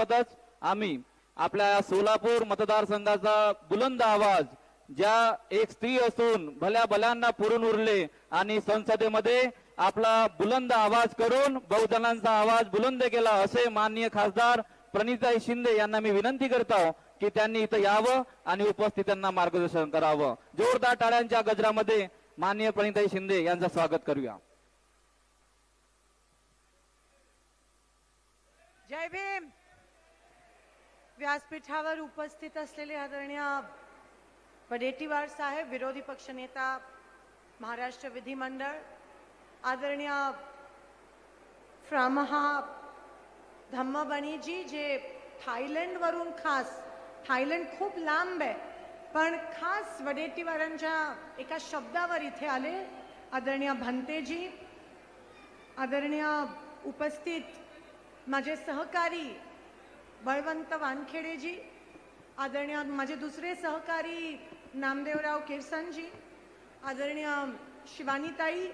सोबतच आम्ही. आपल्या सोलापूर मतदारसंघाचा बुलंद आवाज ज्या एक स्त्री असून भल्या भल्यांना पुरून उरले आणि संसदेमध्ये आपला बुलंद आवाज करून बहुजनांचा आवाज बुलंद केला असे माननीय खासदार प्रणिताई शिंदे यांना मी विनंती करतो की त्यांनी इथं यावं आणि उपस्थितांना मार्गदर्शन करावं. जोरदार टाळ्यांच्या गजरामध्ये माननीय प्रणिताई शिंदे यांचं स्वागत करूया. जय भीम! व्यासपीठावर उपस्थित असलेले आदरणीय वडेट्टीवार साहेब विरोधी पक्षनेता महाराष्ट्र विधिमंडळ आदरणीय फ्रामहा धम्मबणीजी जे थायलंडवरून खास थायलंड खूप लांब आहे पण खास वडेट्टीवारांच्या एका शब्दावर इथे आले. आदरणीय भंतेजी आदरणीय उपस्थित माझे सहकारी बळवंत वानखेडेजी आदरणीय माझे दुसरे सहकारी नामदेवराव किरसनजी आदरणीय शिवानीताई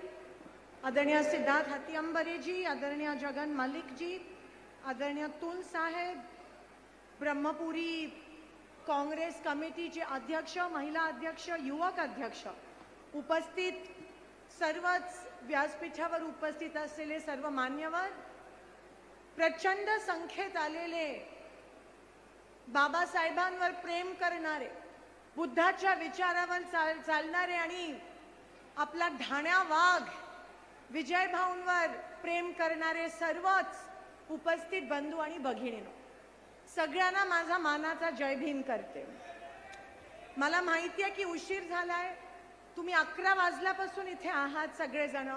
आदरणीय सिद्धार्थ हाती अंबरेजी आदरणीय जगन मलिकजी आदरणीय तुल साहेब ब्रह्मपुरी काँग्रेस कमिटीचे अध्यक्ष महिला अध्यक्ष युवक अध्यक्ष उपस्थित सर्वच व्यासपीठावर उपस्थित असलेले सर्व मान्यवर प्रचंड संख्येत आलेले बाबासाहेबांवर प्रेम करणारे बुद्धाच्या विचारावर चाल चालणारे आणि आपला ढाण्या वाघ विजय भाऊंवर प्रेम करणारे सर्वच उपस्थित बंधू आणि भगिनीनो सगळ्यांना माझा मानाचा जय भीम करते. मला माहिती आहे की उशीर झालाय तुम्ही अकरा वाजल्यापासून इथे आहात सगळेजण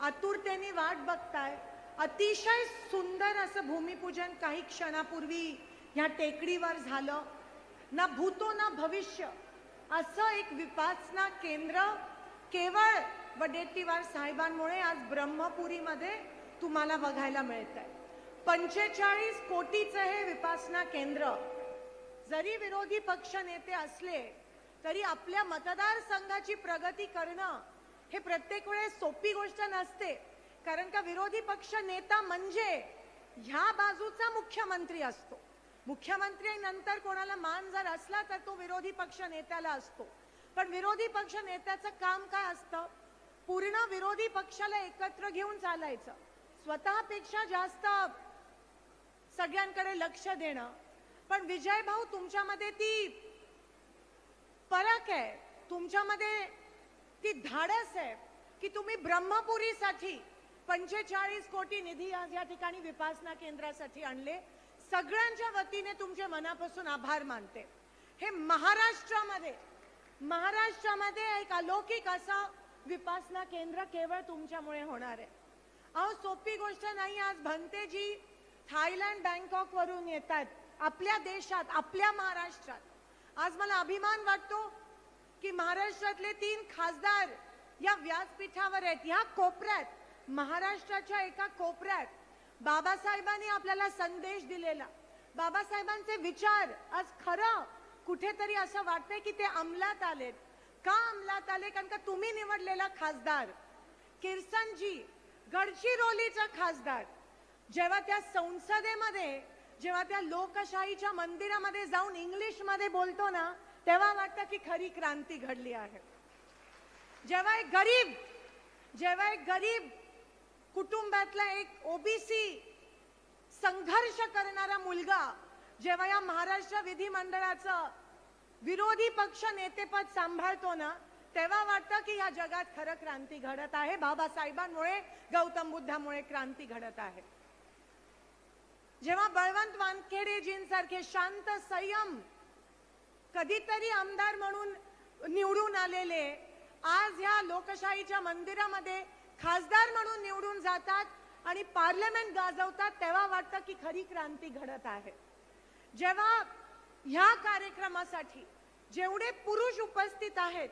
आतुरतेने वाट बघताय अतिशय सुंदर असं भूमिपूजन काही क्षणापूर्वी ह्या टेकडीवर झालं. ना भूतो ना भविष्य. असं एक विपासना केंद्र केवळ वडेट्टीवार साहेबांमुळे आज ब्रह्मपुरीमध्ये तुम्हाला बघायला मिळत आहे पंचेचाळीस कोटीचं हे विपासना केंद्र. जरी विरोधी पक्ष नेते असले तरी आपल्या मतदारसंघाची प्रगती करणं हे प्रत्येक वेळेस सोपी गोष्ट नसते. कारण का विरोधी पक्ष नेता म्हणजे ह्या बाजूचा मुख्यमंत्री असतो. मुख्यमंत्री नंतर कोणाला मान जर असला तर तो विरोधी पक्ष नेत्याला असतो. पण विरोधी पक्ष नेत्याचं काम काय असतं? पूर्ण विरोधी पक्षाला एकत्र घेऊन चालायचं. स्वतःपेक्षा जास्त सगळ्यांकडे लक्ष देणं. पण विजय भाऊ तुमच्यामध्ये ती फरक आहे. तुमच्यामध्ये ती धाडस आहे की तुम्ही ब्रह्मपुरीसाठी पंचेचाळीस कोटी निधी आज या ठिकाणी विपासना केंद्रासाठी आणले. सगळ्यांच्या वतीने तुमचे मनापासून आभार मानते. हे महाराष्ट्रामध्ये महाराष्ट्रामध्ये एक अलौकिक असा विपासना केंद्र केवळ तुमच्यामुळे होणार आहे. अहो सोपी गोष्ट नाही आज भंतेजी थायलंड बँकॉक वरून येतात. आपल्या देशात आपल्या महाराष्ट्रात. आज मला अभिमान वाटतो की महाराष्ट्रातले तीन खासदार या व्यासपीठावर आहेत. या कोपऱ्यात महाराष्ट्राच्या एका कोपऱ्यात बाबासाहेबांनी आपल्याला संदेश दिलेला. बाबासाहेबांचे विचार आज खरं कुठेतरी असं वाटतंय की ते अंमलात आलेत. का अंमलात आले? कारण का तुम्ही निवडलेला खासदार. किरसनजी गडचिरोलीचा खासदार. जेव्हा त्या संसदेमध्ये जेव्हा त्या लोकशाहीच्या मंदिरामध्ये जाऊन इंग्लिशमध्ये बोलतो ना तेव्हा वाटतं की खरी क्रांती घडली आहे. जेव्हा एक गरीब जेव्हा एक गरीब कुटुंबातला एक ओबीसी संघर्ष करणारा मुलगा जेव्हा या महाराष्ट्र विधिमंडळाचं विरोधी पक्ष नेतेपद सांभाळतो ना तेव्हा वाटतं की या जगात खरं क्रांती घडत आहे. बाबासाहेबांमुळे गौतम बुद्धामुळे क्रांती घडत आहे. जेव्हा बळवंत वानखेडेजींसारखे शांत संयम कधीतरी आमदार म्हणून निवडून आलेले आज ह्या लोकशाहीच्या मंदिरामध्ये खासदार म्हणून निवडून जातात आणि पार्लमेंट गाजवतात तेव्हा वाटतं की खरी क्रांती घडत आहे. जेव्हा ह्या कार्यक्रमासाठी जेवढे पुरुष उपस्थित आहेत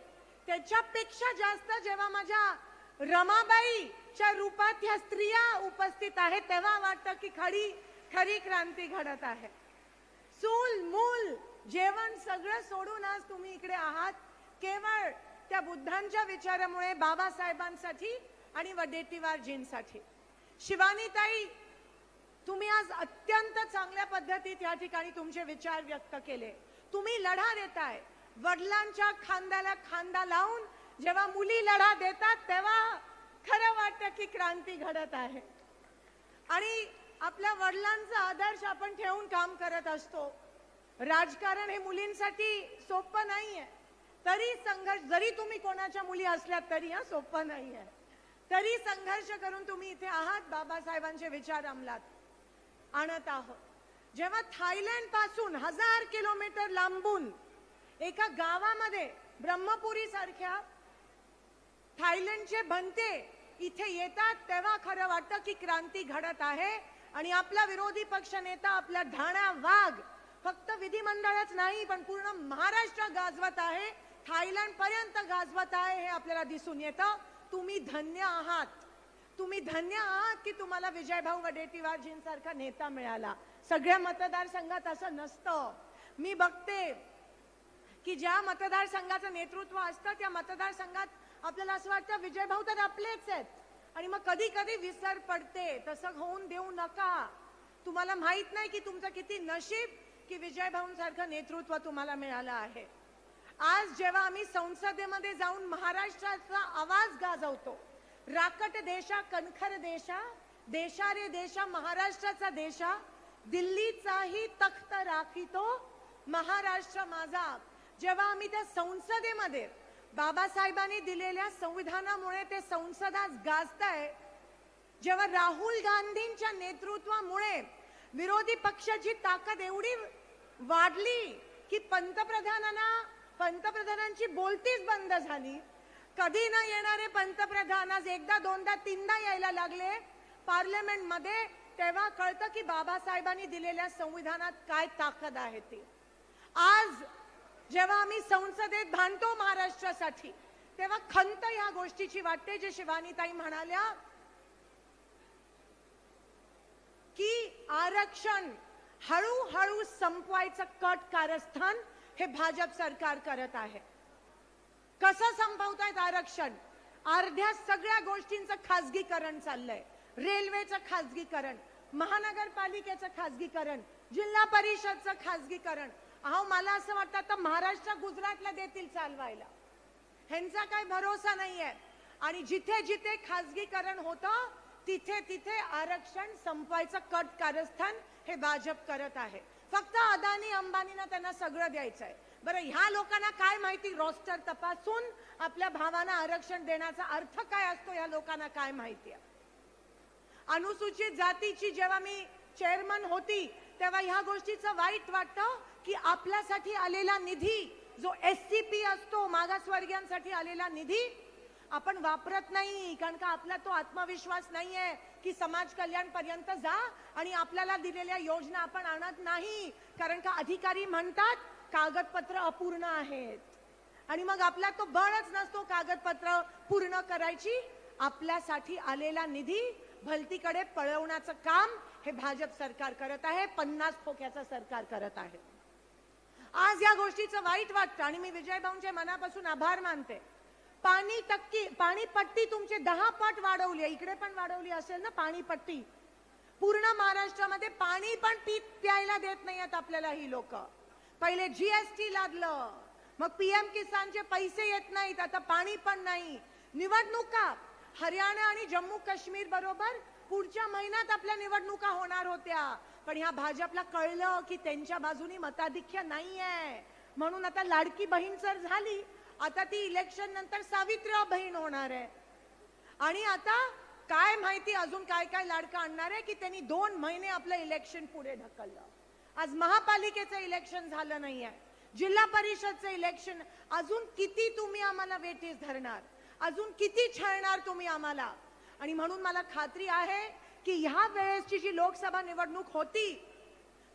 त्याच्यापेक्षा जास्त जेव्हा माझ्या रमाबाईच्या रूपात ह्या स्त्रिया उपस्थित आहेत तेव्हा वाटतं की खरी खरी क्रांती घडत आहे. चूल मूल जेवण सगळं सोडून आज तुम्ही इकडे आहात. केवळ त्या बुद्धांच्या विचारामुळे बाबासाहेबांसाठी आणि वडेट्टीवारजींसाठी शिवानीताई तुम्ही आज अत्यंत चांगल्या पद्धतीत या ठिकाणी तुमचे विचार व्यक्त केले. तुम्ही लढा देताय. वडिलांच्या खांद्याला खांदा लावून जेव्हा मुली लढा देतात तेव्हा खरं वाटतं की क्रांती घडत आहे. आणि आपल्या वडिलांचा आदर्श आपण ठेवून काम करत असतो. राजकारण हे मुलींसाठी सोपं नाहीये. तरी संघर्ष जरी तुम्ही कोणाच्या मुली असल्यात तरी हा सोपं नाहीये. तरी संघर्ष करून तुम्ही इथे आहात बाबासाहेबांचे विचार अंमलात आणत आहोत. जेव्हा थायलंडपासून हजार किलोमीटर लांबून एका गावामध्ये ब्रह्मपुरी सारख्या थायलंडचे बनते इथे येतात तेव्हा खरं वाटतं की क्रांती घडत आहे आणि आपला विरोधी पक्ष नेता आपला ढाणा वाघ फक्त विधिमंडळच नाही पण पूर्ण महाराष्ट्र गाजवत आहे. थायलंड पर्यंत गाजवत आहे हे आपल्याला दिसून येतं. तुम्ही धन्य आहात. तुम्ही धन्य आहात की तुम्हाला विजयभाऊ वडेट्टीवारजींसारखा नेता मिळाला. सगळ्या मतदारसंघात असं नसतं. मी बघते की ज्या मतदारसंघाचं नेतृत्व असतं त्या मतदारसंघात आपल्याला असं वाटतं विजयभाऊ तर आपलेच आहेत. आणि मग कधी कधी विसर पडते. तसं होऊन देऊ नका. तुम्हाला माहीत नाही की तुमचं किती नशीब की विजयभाऊंसारखं नेतृत्व तुम्हाला मिळालं आहे. आज जेव्हा आम्ही संसदेमध्ये जाऊन महाराष्ट्राचा आवाज गाजवतो राकट देशा कणखर देशा देशा रे देशा महाराष्ट्राचा देशा दिल्लीचाही तख्त राखितो महाराष्ट्र माझा जेव्हा आम्ही त्या संसदेमध्ये बाबासाहेबांनी दिलेल्या संविधानामुळे ते संसद आज गाजताय जेव्हा राहुल गांधींच्या नेतृत्वामुळे विरोधी पक्षाची ताकद एवढी वाढली की पंतप्रधानांना पंतप्रधानांची बोलतीच बंद झाली. कधी न येणारे पंतप्रधान आज एकदा दोनदा तीनदा यायला लागले. पार्लमेंटमध्ये तेव्हा कळतं की बाबासाहेबांनी दिलेल्या संविधानात काय ताकद आहे ती. आज जेव्हा आम्ही संसदेत भांडतो महाराष्ट्रासाठी तेव्हा खंत या गोष्टीची वाटते जे शिवानीताई म्हणाल्या की आरक्षण हळूहळू संपवायचं कट कारस्थान हे भाजप सरकार करत आहे. कसं संपवतायत आरक्षण? अर्ध्या सगळ्या गोष्टींचं खाजगीकरण चाललंय. रेल्वेचं खाजगीकरण महानगरपालिकेचं खाजगीकरण जिल्हा परिषदचं खाजगीकरण अहो मला असं वाटतं आता महाराष्ट्र गुजरातला देतील चालवायला. ह्यांचा काही भरोसा नाहीये. आणि जिथे जिथे खाजगीकरण होतं तिथे तिथे आरक्षण संपवायचं कट कारस्थान हे भाजप करत आहे. फक्त अदानी अंबानीना त्यांना सगळं द्यायचं आहे बरं ह्या लोकांना काय माहिती? रॉस्टर तपासून आपल्या भावांना आरक्षण देण्याचा अर्थ काय असतो? या लोकांना काय माहिती आहे? अनुसूचित जातीची जेव्हा मी चेअरमन होती तेव्हा ह्या गोष्टीचं वाईट वाटतं की आपल्यासाठी आलेला निधी जो एस सी पी असतो मागासवर्गीयांसाठी आलेला निधी आपण वापरत नाही कारण का आपला तो आत्मविश्वास नाहीये. की समाज कल्याण पर्यंत जा आणि आपल्याला दिलेल्या योजना आपण आणत नाही. कारण का अधिकारी म्हणतात कागदपत्र अपूर्ण आहेत. आणि मग आपला तो बळच नसतो कागदपत्र पूर्ण करायची. आपल्यासाठी आलेला निधी भलतीकडे पळवण्याचं काम हे भाजप सरकार करत आहे पन्नास खोक्याचं सरकार करत आहे. आज या गोष्टीचं वाईट वाटतं आणि मी विजयभाऊंचे मनापासून आभार मानते. पाणी टक्की पाणी पट्टी तुमचे दहा पट वाढवली आहे. इकडे पण वाढवली असेल ना पाणी पट्टी? पूर्ण महाराष्ट्रामध्ये पाणी पण पी प्यायला देत नाही आहेत आपल्याला ही लोक. पहिले जीएसटी लादलं मग पीएम किसानचे पैसे येत नाहीत. आता पाणी पण नाही. निवडणुका. हरियाणा आणि जम्मू काश्मीर बरोबर पुढच्या महिन्यात आपल्या निवडणुका होणार होत्या. पण ह्या भाजपला कळलं की त्यांच्या बाजूनी मताधिक्य नाहीये. म्हणून आता लाडकी बहीण सर झाली आता ती इलेक्शन नंतर सावित्री बहीण होणार आहे. आणि आता काय माहिती अजून काय काय लाडका आणणार आहे की त्यांनी दोन महिने आपलं इलेक्शन पुढे ढकललं. आज महापालिकेचं इलेक्शन झालं नाहीये. जिल्हा परिषदचं इलेक्शन अजून किती तुम्ही आम्हाला वेटीस धरणार? अजून किती छळणार तुम्ही आम्हाला? आणि म्हणून मला खात्री आहे की ह्या वेळेसची जी लोकसभा निवडणूक होती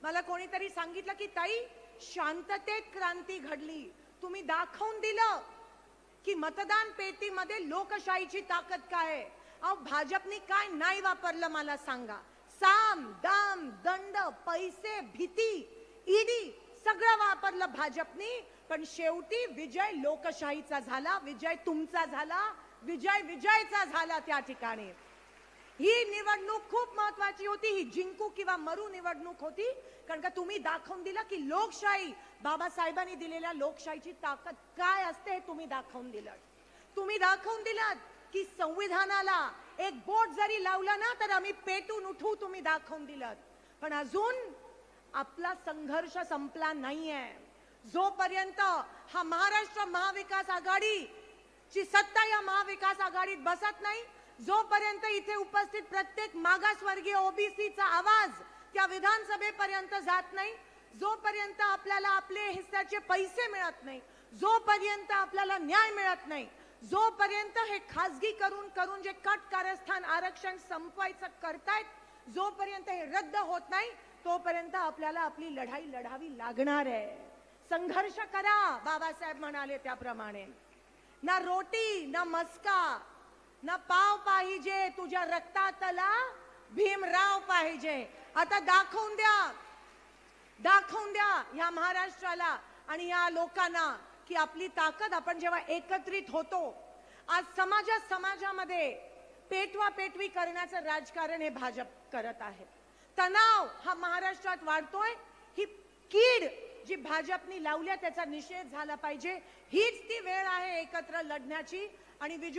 मला कोणीतरी सांगितलं की ताई शांततेत क्रांती घडली. तुम्ही दाखवून दिलं की मतदान पेटीमध्ये लोकशाहीची ताकद काय आहे? अहो भाजपनी काय नाही वापरलं मला सांगा. साम दाम दंड पैसे भीती ईडी सगळं वापरलं भाजपनी. पण शेवटी विजय लोकशाहीचा झाला विजय तुमचा झाला विजय विजयचा झाला त्या ठिकाणी. ही निवडणूक खूप महत्वाची होती. ही जिंकू किंवा मरू निवडणूक होती. कारण का तुम्ही दाखवून दिला की लोकशाही बाबासाहेबांनी दिलेल्या लोकशाहीची ताकद काय असते हे तुम्ही दाखवून दिलं. तुम्ही दाखवून दिलात की संविधानाला एक बोट जरी लावला ना तर आम्ही पेटून उठू तुम्ही दाखवून दिलं. पण अजून आपला संघर्ष संपला नाहीये. जोपर्यंत हा महाराष्ट्र महाविकास आघाडी ची सत्ता या महाविकास आघाडीत बसत नाही जोपर्यंत इथे उपस्थित प्रत्येक मागासवर्गीय ओबीसीचा आवाज त्या विधानसभेपर्यंत जात नाही जोपर्यंत आपल्याला आपले हिस्साचे पैसे मिळत नाही जोपर्यंत आपल्याला न्याय मिळत नाही जोपर्यंत हे खासगी करून करून जे कट कारस्थान आरक्षण संपवायचं करतायत जोपर्यंत हे रद्द होत नाही तोपर्यंत आपल्याला आपली लढाई लढावी लागणार आहे. संघर्ष करा बाबासाहेब म्हणाले त्याप्रमाणे. ना रोटी ना मस्का ना पाव पाहिजे तुझ्या रक्तातला भीमराव पाहिजे. आता दाखवून द्या. दाखवून द्या या महाराष्ट्राला आणि या लोकांना की आपली ताकद आपण जेव्हा एकत्रित होतो आज समाजा समाजामध्ये पेटवा पेटवी करण्याचं राजकारण हे भाजप करत आहे. तणाव हा महाराष्ट्रात वाढतोय. ही कीड जी भाजपनी लावल्या त्याचा निषेध झाला पाहिजे. हीच ती वेळ आहे एकत्र लढण्याची. आणि विजू